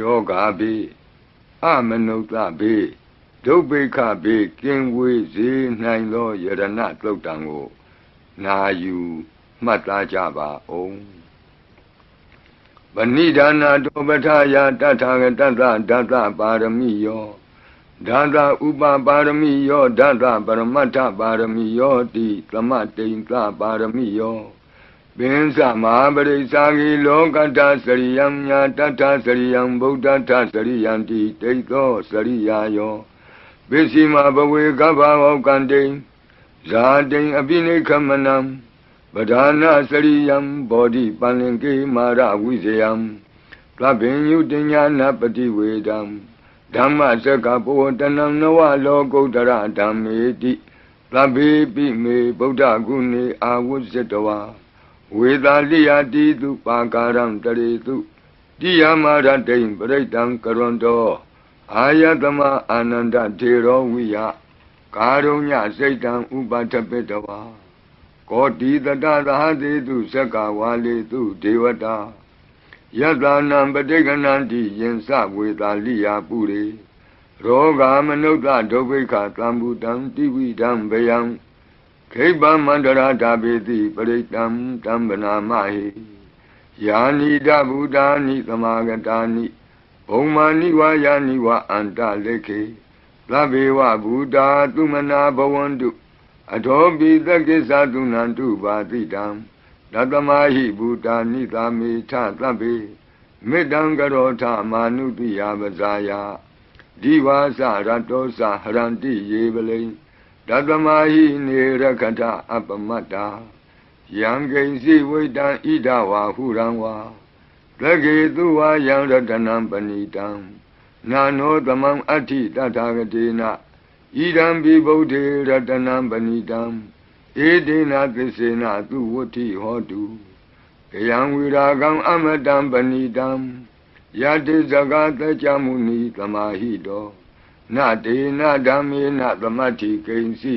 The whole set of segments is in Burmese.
ယောဂါဘေးအမနုဿဘေးဒုဗ္ဗေခဘေးကင်းဝေးစေနိုင်သောယရဏတုတ်တံကိုနာယူမှတ်သားကြပါအောင်ဗဏိဒါနာတောပဋ္ဌာယတထာဂတတဒတပါရမီယောဒါသဥပပါရမီယောဒါသပရမတ္ထပါရမီယောတိသမတိန်သပါရမီယော ပင်စမဟာပရိစ္ဆာဂီလောကတ္တစရိယံညာတတ္ထစရိယံဗုဒ္ဓတ္ထစရိယံတိတိသောစရိယာယောပစ္စည်းမဘဝေကဗ္ဗဝကံတိဇာတိအပိနိခမနံပဓာနာစရိယံဘောဓိပန္လင်ကေမာရဝိဇယံသဗ္ဗညုတညာနပတိဝေဒံဓမ္မစကဘောတနံနဝလောကုတ္တရဓမ္မေတိသဗ္ဗေပိမေဗုဒ္ဓဂုဏေအာဝုဇ္ဇတဝါ ဝေသာလိယတိတုပါကာရံတရေတုတိယမရတိံပရိတံကရွန်တောအာယတမအာနန္ဒထေရောဝိယကာရုညစိတ်တံဥပထပိတဝါကောတိတတသဟတိတုသက္ကဝါလေတုဒေဝတာယတနံပဋိကဏန္တိယင်စဝေတာလိယာပုရိရောဂာမနုဿဒုဗ္ဗိခသံဘူတံတိဝိတံဘယံ ခိဗ္ဗမန္တရာဓာပေတိပရိတံတံဗနာမဟိယာနိတဗုဒ္ဓာနိသမာဂတာနိဘုံမာနိဝါယာနိဝအန္တလေခေသဗ္ဗေဝဗုဒ္ဓသုမနာဘဝန္တုအထောပိသကိစ္စသုနန္တုပါတိတံတတမဟိဘူတာနိသာမေထသဗ္ဗေမေတ္တံကရောထမာနုတိယပဇာယဒီဝါစရတောစဟရန္တိယေပလိ တတမဟိနေရခထအပမတ္တာယံကိဉ္စီဝိတံဣဒဝါဟုရံဝါသကေသူဝါယံရတနံပဏိတံနာနောသမံအဋ္ဌိတထာဂတိနာဣဒံပိဗုဒ္ဓေရတနံပဏိတံဧတေနသစ္စေနသူဝဋ္ဌိဟောတုကယံဝိရာကံအမတံပဏိတံယတိဇဂတကြမုနိသမာဟိတော နတေနဓမ္မေနသမတ္ထိကိဉ္စီ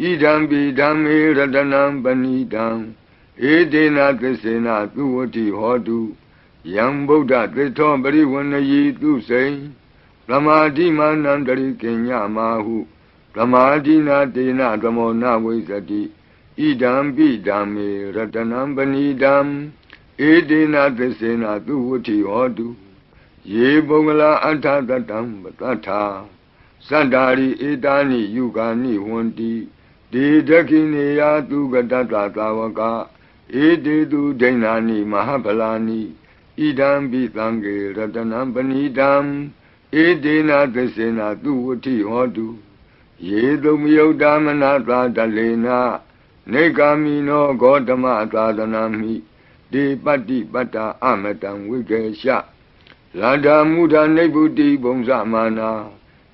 ဣဒံပိဓမ္မေရတနံပဏိတံဧတေနသစ္စေနသူဝဋ္ဌိဟောတုယံဗုဒ္ဓသစ္ထောပရိဝဏယီသူစိံသမာဓိမာနံတရိကညမာဟုသမာဓိနာတေနသမောနဝိသတိဣဒံပိဓမ္မေရတနံပဏိတံဧတေနသစ္စေနသူဝဋ္ဌိဟောတုယေပုဂ္ဂလာအထသတံပတ္ထာ သတ္တာရိဧတာနိယုဂာနိဝန္တိဒေဒခိနေယသူကတတသာဝကဧတေသူဒိဏာနိမဟာဗလာနိဣဒံပိသံဃေရတနံပဏိတံဧတေနသစ္စေနသူဝဋ္ဌိဟောတုယေတုမယုတ်တမနာသာတလေနာနေကာမိနောဂေါတမသာသနာမိဒီပတ္တိပတ္တာအမတံဝိကေရှလာဒာမုဒာနိဗ္ဗုတိဘုံဇမာနာ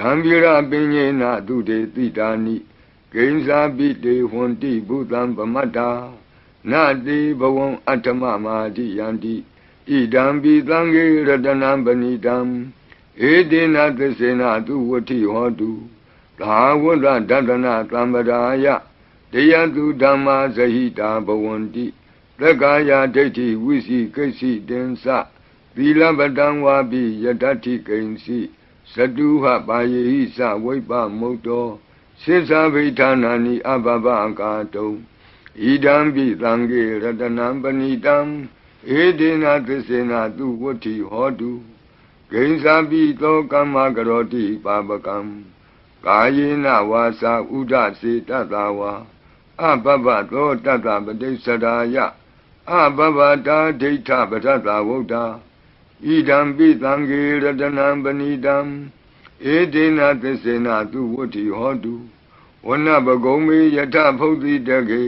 ဂံဗီရပင်ညေနသူတေတိတာနိဂိဉ္စာပိတေဟွန်တိဘုသံပမတ္တာနတိဘဝံအတ္တမမာတိယန္တိဣဒံပိသံဃေရတနံပဏိတံဧတေနသစ္စေနသူဝဋ္ဌိဟောတုသာဝတ္တဒတနာသံပဒါယတရားသူဓမ္မာဇဟိတာဘဝန္တိသက္ကာယဒိဋ္ဌိဝိစီကိစီတင်္စသီလပတံဝါပိယတ္ထိကိဉ္စီ သတုဟပါယေဟိစဝိပမုတ်တောစိစ္ဆာဗိဌာနာနိအဘဘကာတုံဣဒံပိသံဃေရတနံပဏိတံဧတေနသစ္စေနသူဝဋ္ဌိဟောတုဂိဉ္စာပိသောကမ္မကရောတိပါပကံကာယေနဝါစာဥဒစေတတဝါအဘဘသောတတပတိစ္ဆရာယအဘဘတာဒိဋ္ဌပထတဝုဒ္ဓ ဣဒံပိသံဃေရတနံပဏိတံဧတေနသစ္စေနသူဝဋ္ဌိဟောတုဝနပကုံမေယထဖုတ်တိတကေ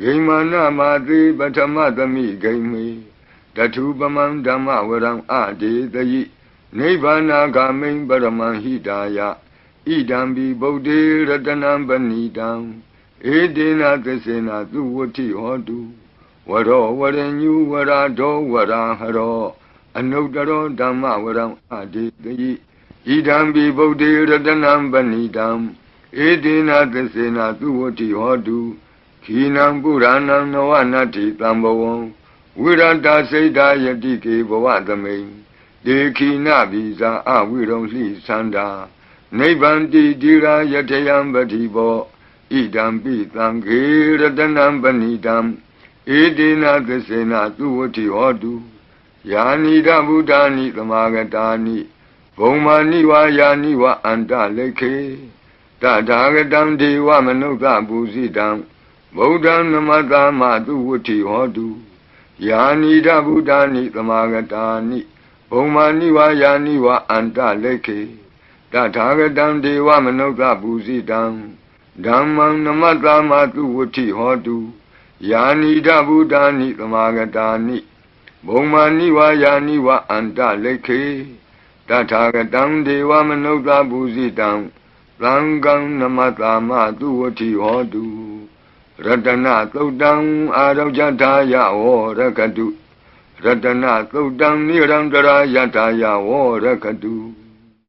ဂိမာနမာတိပထမသမိဂိမေတထုပမံဓမ္မဝရံအဒေတယိနိဗ္ဗာနာဂမိံပရမံဟိတာယဣဒံဘိဗုဒ္ဓေရတနံပဏိတံဧတေနသစ္စေနာသူဝတိဟောတုဝရောဝရညုဝရာဒောဝရာဟရော အနုတ္တရောဓမ္မဝရံအဒေတယိဣဒံဘိဗုဒ္ဓေရတနံပဏိတံဧတေနသစ္စေနာသူဝတိဟောတုခိနံပုရဏံနဝနတ္တိတံဘဝံဝိရတစိတ်တာယတိကေဘဝသမိန်ဒေခိနဘိဇာအဝိရုံလှိသန္တာနိဗ္ဗန္တိတိရာယထယံပတိဘောဣဒံပိသံခေရတနံပဏိတံဧတေနသစ္စေနသူဝတိဟောတု ယာနိဒဗုဒ္ဓာနိသမာဂတာနိဘုံမာနိဝါယာနိဝအန္တလိခေတထာဂတံဒေဝမနုဿပူဇိတံဗုဒ္ဓံနမတမသူဝတိဟောတုယာနိဒဗုဒ္ဓာနိသမာဂတာနိဘုံမာနိဝါယာနိဝအန္တလိခေတထာဂတံဒေဝမနုဿပူဇိတံဓမ္မံနမတမသူဝတိဟောတုယာနိဒဗုဒ္ဓာနိသမာဂတာနိ ဘုံမာနိဝါယာနိဝအန္တလိခေတထာဂတံဒေဝမနုဿပူဇိတံသံဃံနမတမသူဝတိဟောတုရတနာသုတ်တံအာရောဇထာယဝရကတုရတနာသုတ်တံနိရန္တရာယထာယဝရကတု